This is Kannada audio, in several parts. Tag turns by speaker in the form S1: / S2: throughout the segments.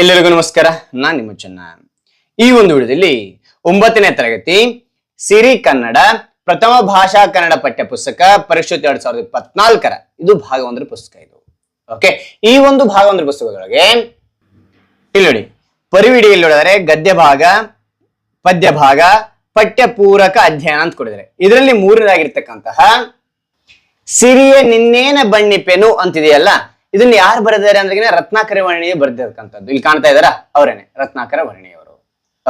S1: ಎಲ್ಲರಿಗೂ ನಮಸ್ಕಾರ, ನಾನ್ ನಿಮ್ಮ ಚೆನ್ನ. ಈ ಒಂದು ವಿಡಿಯೋದಲ್ಲಿ ಒಂಬತ್ತನೇ ತರಗತಿ, ಸಿರಿ ಕನ್ನಡ, ಪ್ರಥಮ ಭಾಷಾ ಕನ್ನಡ ಪಠ್ಯ ಪುಸ್ತಕ ಪರಿಷತ್ ಎರಡ್ ಸಾವಿರದ ಇಪ್ಪತ್ನಾಲ್ಕರ. ಇದು ಭಾಗ ಒಂದರ ಪುಸ್ತಕ ಇದು. ಓಕೆ ಈ ಒಂದು ಭಾಗ ಒಂದರ ಪುಸ್ತಕದೊಳಗೆ, ಇಲ್ಲಿ ನೋಡಿ. ಪರಿವಿಡಿಯಲ್ಲಿ ನೋಡಿದರೆ ಗದ್ಯ ಭಾಗ, ಪದ್ಯ ಭಾಗ ಪಠ್ಯ ಪೂರಕ ಅಧ್ಯಯನ ಅಂತ ಕೊಡಿದರೆ ಇದರಲ್ಲಿ ಮೂರನೇದಾಗಿರ್ತಕ್ಕಂತಹ, ಸಿರಿಯ ನಿನ್ನೇನ ಬಣ್ಣಿಪೆನು ಅಂತಿದೆಯಲ್ಲ ಇದನ್ನ ಯಾರು ಬರೆದಿದ್ದಾರೆ ಅಂದ್ರೆ ರತ್ನಾಕರ ವರ್ಣಿಯ ಬರೆದಿರ್ತಕ್ಕಂಥದ್ದು. ಇಲ್ಲಿ ಕಾಣ್ತಾ ಇದಾರ ಅವರೇನೆ, ರತ್ನಾಕರ ವರ್ಣಿಯವರು.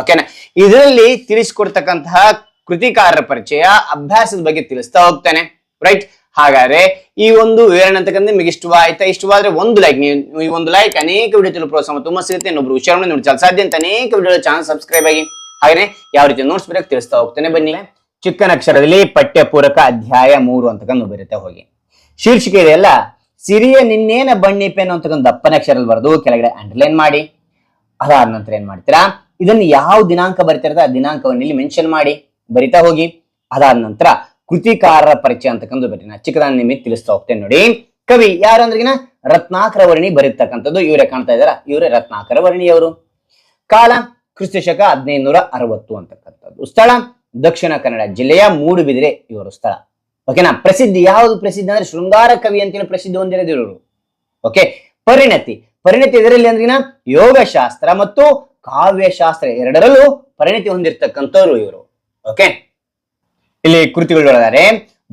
S1: ಓಕೆನಾ ಇದರಲ್ಲಿ ತಿಳಿಸ್ಕೊಡ್ತಕ್ಕಂತಹ ಕೃತಿಕಾರರ ಪರಿಚಯ, ಅಭ್ಯಾಸದ ಬಗ್ಗೆ ತಿಳಿಸ್ತಾ ಹೋಗ್ತೇನೆ. ರೈಟ್ ಹಾಗಾದ್ರೆ ಈ ಒಂದು ವಿವರಣೆ ಅಂತಕ್ಕಂಥ ನಿಮಗೆ ಇಷ್ಟವಾಯ್ತಾ ಇಷ್ಟವಾದ್ರೆ ಒಂದು ಲೈಕ್ ನೀವು ಈ ಒಂದು ಲೈಕ್ ಅನೇಕ ವಿಡಿಯೋ ತಿಳಿದು ಪ್ರೋತ್ಸಾಹ ತುಂಬಾ ಸಿಗುತ್ತೆ. ಇನ್ನೊಬ್ರು ವಿಚಾರಣೆ ನೋಡಿ ಸಾಧ್ಯ ಅಂತ ಅನೇಕ ವಿಡಿಯೋ ಚಾನಲ್ ಸಬ್ಸ್ಕ್ರೈಬ್ ಆಗಿ. ಹಾಗೆ ಯಾವ ರೀತಿ ನೋಟ್ಸ್ ಬೇಕು ತಿಳಿಸ್ತಾ ಹೋಗ್ತೇನೆ. ಬನ್ನಿ. ಚಿಕ್ಕನಕ್ಷರದಲ್ಲಿ ಪಠ್ಯಪೂರಕ ಅಧ್ಯಾಯ ಮೂರು ಅಂತಕ್ಕಂಥ ಬರುತ್ತೆ ಹೋಗಿ. ಶೀರ್ಷಿಕೆ ಇದೆಯಲ್ಲ? ಸಿರಿಯ ನಿನ್ನೇನ ಬಣ್ಣಿ ಪೆನ್ ಅಂತಕ್ಕಂಥ ದಪ್ಪನ ಅಕ್ಷರಲ್ಲಿ ಬರೆದು ಕೆಳಗಡೆ ಅಂಡರ್ಲೈನ್ ಮಾಡಿ. ಅದಾದ ನಂತರ ಏನ್ ಮಾಡ್ತೀರಾ? ಇದನ್ನ ಯಾವ ದಿನಾಂಕ ಬರಿತಿರತ್ತೆ ಆ ದಿನಾಂಕವನ್ನು ಇಲ್ಲಿ ಮೆನ್ಷನ್ ಮಾಡಿ. ಬರಿತಾ ಹೋಗಿ. ಅದಾದ ನಂತರ ಕೃತಿಕಾರರ ಪರಿಚಯ ಅಂತಕ್ಕಂಥ ಬರೀ ನಾ ಚಿಕ್ಕದಾನ ನಿಮಗೆ ತಿಳಿಸ್ತಾ ಹೋಗ್ತೇನೆ ನೋಡಿ. ಕವಿ ಯಾರು ಅಂದ್ರಿಗಿನ? ರತ್ನಾಕರ ವರ್ಣಿ ಬರೀತಕ್ಕಂಥದ್ದು ಇವರೇ ಕಾಣ್ತಾ ಇದಾರ ಇವರೇ ರತ್ನಾಕರ ವರ್ಣಿಯವರು ಕಾಲ ಕ್ರಿಸ್ತ ಶಕ ಹದಿನೈದು ನೂರ ಅರವತ್ತು ಅಂತಕ್ಕಂಥದ್ದು ಸ್ಥಳ. ದಕ್ಷಿಣ ಕನ್ನಡ ಜಿಲ್ಲೆಯ ಮೂಡುಬಿದಿರೆ ಇವರು ಸ್ಥಳ. ಓಕೆನಾ ಪ್ರಸಿದ್ಧಿ ಯಾವುದು ಪ್ರಸಿದ್ಧ ಅಂದ್ರೆ ಶೃಂಗಾರ ಕವಿ ಅಂತೇಳಿ ಪ್ರಸಿದ್ಧಿ ಹೊಂದಿರೋದಿರೋರು ಓಕೆ ಪರಿಣತಿ. ಪರಿಣತಿ ಇದರಲ್ಲಿ ಅಂದ್ರಿನ ಯೋಗಶಾಸ್ತ್ರ ಮತ್ತು ಕಾವ್ಯಶಾಸ್ತ್ರ ಎರಡರಲ್ಲೂ ಪರಿಣತಿ ಹೊಂದಿರತಕ್ಕಂಥವ್ರು ಇವರು. ಓಕೆ ಇಲ್ಲಿ ಕೃತಿಗಳು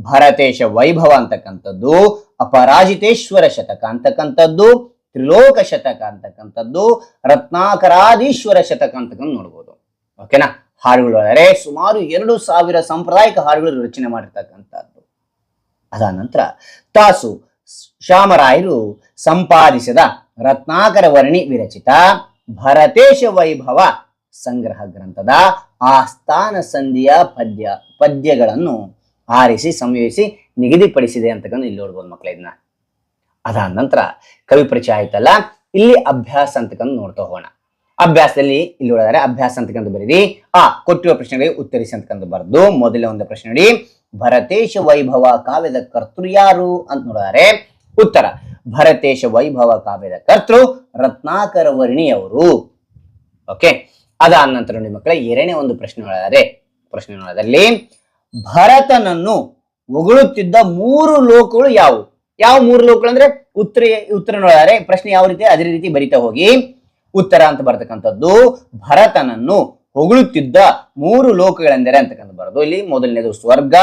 S1: ಭರತೇಶ ವೈಭವ ಅಂತಕ್ಕಂಥದ್ದು, ಅಪರಾಜಿತೇಶ್ವರ ಶತಕ ಅಂತಕ್ಕಂಥದ್ದು, ತ್ರಿಲೋಕ ಶತಕ ಅಂತಕ್ಕಂಥದ್ದು ರತ್ನಾಕರಾದೀಶ್ವರ ಶತಕ ಅಂತಕ್ಕಂಥ ನೋಡ್ಬೋದು. ಓಕೆನಾ ಹಾಡುಗಳು ಹೇಳಿದರೆ ಸುಮಾರು ಎರಡು ಸಾವಿರ ಸಾಂಪ್ರದಾಯಿಕ ಹಾಡುಗಳು ರಚನೆ ಮಾಡಿರ್ತಕ್ಕಂಥದ್ದು. ಅದಾದ ನಂತರ ತಾಸು ಶ್ಯಾಮರಾಯರು ಸಂಪಾದಿಸಿದ ರತ್ನಾಕರ ವರ್ಣಿ ವಿರಚಿತ ಭರತೇಶ ವೈಭವ ಸಂಗ್ರಹ ಗ್ರಂಥದ ಆಸ್ಥಾನ ಸಂಧಿಯ ಪದ್ಯ, ಪದ್ಯಗಳನ್ನು ಆರಿಸಿ, ಸಂಯೋಜಿಸಿ, ನಿಗದಿಪಡಿಸಿದೆ ಅಂತಕ್ಕಂಥ ಇಲ್ಲಿ ನೋಡ್ಬೋದು ಮಕ್ಕಳ ಇದನ್ನ. ಅದಾದ ನಂತರ ಕವಿ ಪರಿಚಯ ಆಯ್ತಲ್ಲ, ಇಲ್ಲಿ ಅಭ್ಯಾಸ ಅಂತಕ್ಕಂಥ ನೋಡ್ತಾ ಹೋಗೋಣ. ಅಭ್ಯಾಸದಲ್ಲಿ ಇಲ್ಲಿ ನೋಡಿದರೆ ಅಭ್ಯಾಸ ಅಂತಕ್ಕಂಥ ಬರೀರಿ. ಆ, ಕೊಟ್ಟಿರುವ ಪ್ರಶ್ನೆಗಳಿಗೆ ಉತ್ತರಿಸಿ ಅಂತಕ್ಕಂಥ ಬರೆದು ಮೊದಲೇ ಒಂದು ಪ್ರಶ್ನೆ ನೋಡಿ. ಭರತೇಶ ವೈಭವ ಕಾವ್ಯದ ಕರ್ತೃ ಯಾರು ಅಂತ ನೋಡಿದರೆ ಉತ್ತರ, ಭರತೇಶ ವೈಭವ ಕಾವ್ಯದ ಕರ್ತೃ ರತ್ನಾಕರ ವರ್ಣಿಯವರು ಓಕೆ, ಅದಾದ ನಂತರ ನಿಮ್ಮ ಮಕ್ಕಳ, ಎರಡನೇ ಒಂದು ಪ್ರಶ್ನೆ ನೋಡಿದರೆ ಪ್ರಶ್ನೆ ನೋಡೋದಲ್ಲಿ ಭರತನನ್ನು ಹೊಗಳುತ್ತಿದ್ದ ಮೂರು ಲೋಕಗಳು ಯಾವುವು? ಯಾವ ಮೂರು ಲೋಕಗಳು ಅಂದ್ರೆ ಉತ್ತರ ಉತ್ತರ ನೋಡಿದರೆ ಪ್ರಶ್ನೆ ಯಾವ ರೀತಿ, ಅದೇ ರೀತಿ ಬರಿತಾ ಹೋಗಿ ಉತ್ತರ ಅಂತ ಬರ್ತಕ್ಕಂಥದ್ದು ಭರತನನ್ನು ಹೊಗಳುತ್ತಿದ್ದ ಮೂರು ಲೋಕಗಳೆಂದರೆ ಅಂತಕ್ಕಂಥ ಬರೋದು. ಇಲ್ಲಿ ಮೊದಲನೇದು ಸ್ವರ್ಗ,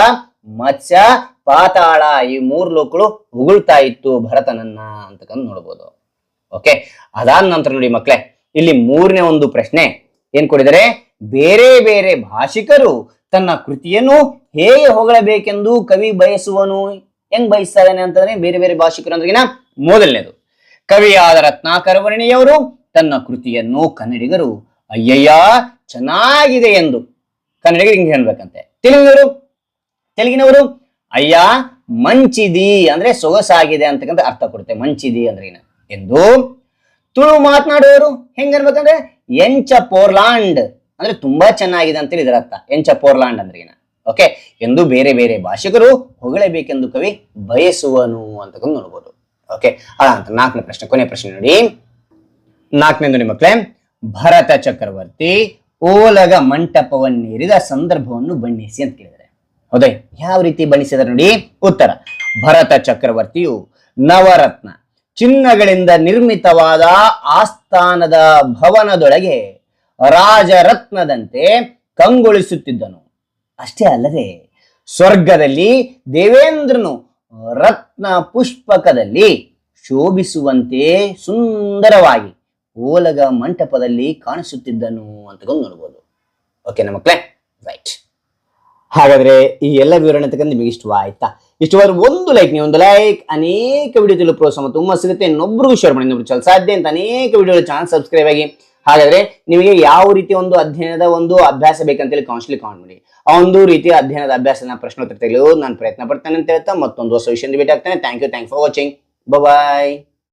S1: ಮತ್ಸ್ಯ, ಪಾತಾಳ. ಈ ಮೂರು ಲೋಕಗಳು ಹೊಗಳ್ತಾ ಇತ್ತು ಭರತನನ್ನ ಅಂತಕ್ಕಂಥ ನೋಡ್ಬೋದು. ಓಕೆ ಅದಾದ ನಂತರ ನೋಡಿ ಮಕ್ಕಳೇ ಇಲ್ಲಿ ಮೂರನೇ ಒಂದು ಪ್ರಶ್ನೆ. ಏನ್ ಕೊಡಿದರೆ? ಬೇರೆ ಬೇರೆ ಭಾಷಿಕರು ತನ್ನ ಕೃತಿಯನ್ನು ಹೇಗೆ ಹೊಗಳಬೇಕೆಂದು ಕವಿ ಬಯಸುವನು? ಹೆಂಗ್ ಬಯಸ್ತಾನೆ ಅಂತಂದ್ರೆ ಬೇರೆ ಬೇರೆ ಭಾಷಿಕರು ಅಂದ್ರಿಗಿನ ಮೊದಲನೇದು. ಕವಿಯಾದ ರತ್ನಾಕರ ವರ್ಣಿಯವರು ತನ್ನ ಕೃತಿಯನ್ನು ಕನ್ನಡಿಗರು ಅಯ್ಯಯ್ಯ, ಚೆನ್ನಾಗಿದೆ ಎಂದು ಕನ್ನಡಿಗರು ಹಿಂಗೆ ಹೇಳ್ಬೇಕಂತೆ. ತೆಲುಗಿನವರು ತೆಲುಗಿನವರು, ಅಯ್ಯ, ಮಂಚಿದಿ ಅಂದ್ರೆ ಸೊಗಸಾಗಿದೆ ಅಂತಕ್ಕಂಥ ಅರ್ಥ ಕೊಡುತ್ತೆ. ಮಂಚಿದಿ ಅಂದ್ರೆ ಏನು? ಎಂದು ತುಳು ಮಾತನಾಡುವವರು ಹೆಂಗ್ ಅನ್ಬೇಕಂದ್ರೆ, ಎಂಚ ಪೋರ್ಲಾಂಡ್ ಅಂದ್ರೆ ತುಂಬಾ ಚೆನ್ನಾಗಿದೆ ಅಂತೇಳಿ ಇದರ ಅರ್ಥ. ಎಂಚ ಪೋರ್ಲಾಂಡ್ ಅಂದ್ರೆ ಏನ? ಓಕೆ? ಎಂದು ಬೇರೆ ಬೇರೆ ಭಾಷಿಕರು ಹೊಗಳಬೇಕೆಂದು ಕವಿ ಬಯಸುವನು ಅಂತಕ್ಕಂಥ ನೋಡ್ಬೋದು. ಓಕೆ? ಅದಂತ ನಾಲ್ಕನೇ ಪ್ರಶ್ನೆ ಕೊನೆ ಪ್ರಶ್ನೆ ನೋಡಿ. ನಾಲ್ಕನೇದು ನಿಮ್ಮ ಮಕ್ಕಳೇ ಭರತ ಚಕ್ರವರ್ತಿ ಓಲಗ ಮಂಟಪವನ್ನೇರಿದ ಸಂದರ್ಭವನ್ನು ಬಣ್ಣಿಸಿ ಅಂತ ಕೇಳಿದರೆ ಹೌದೇ? ಯಾವ ರೀತಿ ಬಣ್ಣಿಸಿದ ನೋಡಿ? ಉತ್ತರ. ಭರತ ಚಕ್ರವರ್ತಿಯು ನವರತ್ನ, ಚಿನ್ನಗಳಿಂದ ನಿರ್ಮಿತವಾದ ಆಸ್ಥಾನದ ಭವನದೊಳಗೆ ರಾಜರತ್ನದಂತೆ ಕಂಗೊಳಿಸುತ್ತಿದ್ದನು. ಅಷ್ಟೇ ಅಲ್ಲದೆ, ಸ್ವರ್ಗದಲ್ಲಿ ದೇವೇಂದ್ರನು ರತ್ನ ಪುಷ್ಪಕದಲ್ಲಿ ಶೋಭಿಸುವಂತೆ ಸುಂದರವಾಗಿ ಓಲಗ ಮಂಟಪದಲ್ಲಿ ಕಾಣಿಸುತ್ತಿದ್ದನು ಅಂತಕೊಂಡು ನೋಡ್ಬೋದು ಓಕೆನಾ ಮಕ್ಕಳೇ ರೈಟ್ ಹಾಗಾದ್ರೆ ಈ ಎಲ್ಲ ವಿವರಣೆ ತಗೊಂಡು ನಿಮಗೆ ಇಷ್ಟವಾಯ್ತಾ? ಇಷ್ಟವಾದ್ರೆ ಒಂದು ಲೈಕ್ ನೀವು ಒಂದು ಲೈಕ್ ಅನೇಕ ವಿಡಿಯೋ ತಿಳಿದು ಪ್ರೋತ್ಸಾಹ ತುಂಬ ಸಿಗುತ್ತೆ. ಇನ್ನೊಬ್ರಿಗೂ ಶೇರ್ ಮಾಡಿ, ಇನ್ನೊಬ್ರು ಚಲ ಸಾಧ್ಯ ಅಂತ ಅನೇಕ ವಿಡಿಯೋ ಚಾನಲ್ ಸಬ್ಸ್ಕ್ರೈಬ್ ಆಗಿ. ಹಾಗಾದ್ರೆ ನಿಮಗೆ ಯಾವ ರೀತಿ ಒಂದು ಅಧ್ಯಯನದ ಒಂದು ಅಭ್ಯಾಸ ಬೇಕಂತೇಳಿ ಕೌನ್ಸಿಲಿ ಕಾಮೆಂಟ್ ಮಾಡಿ. ಆ ಒಂದು ರೀತಿಯ ಅಧ್ಯಯನದ ಅಭ್ಯಾಸನ ಪ್ರಶ್ನೋತ್ತರ ತೆಗೆಯಲು ನಾನು ಪ್ರಯತ್ನ ಪಡ್ತೇನೆ ಅಂತ ಹೇಳ್ತಾ ಮತ್ತೊಂದು ಹೊಸ ವಿಷಯದಿಂದ ಭೇಟಿ ಆಗ್ತೇನೆ thank you thank for watching bye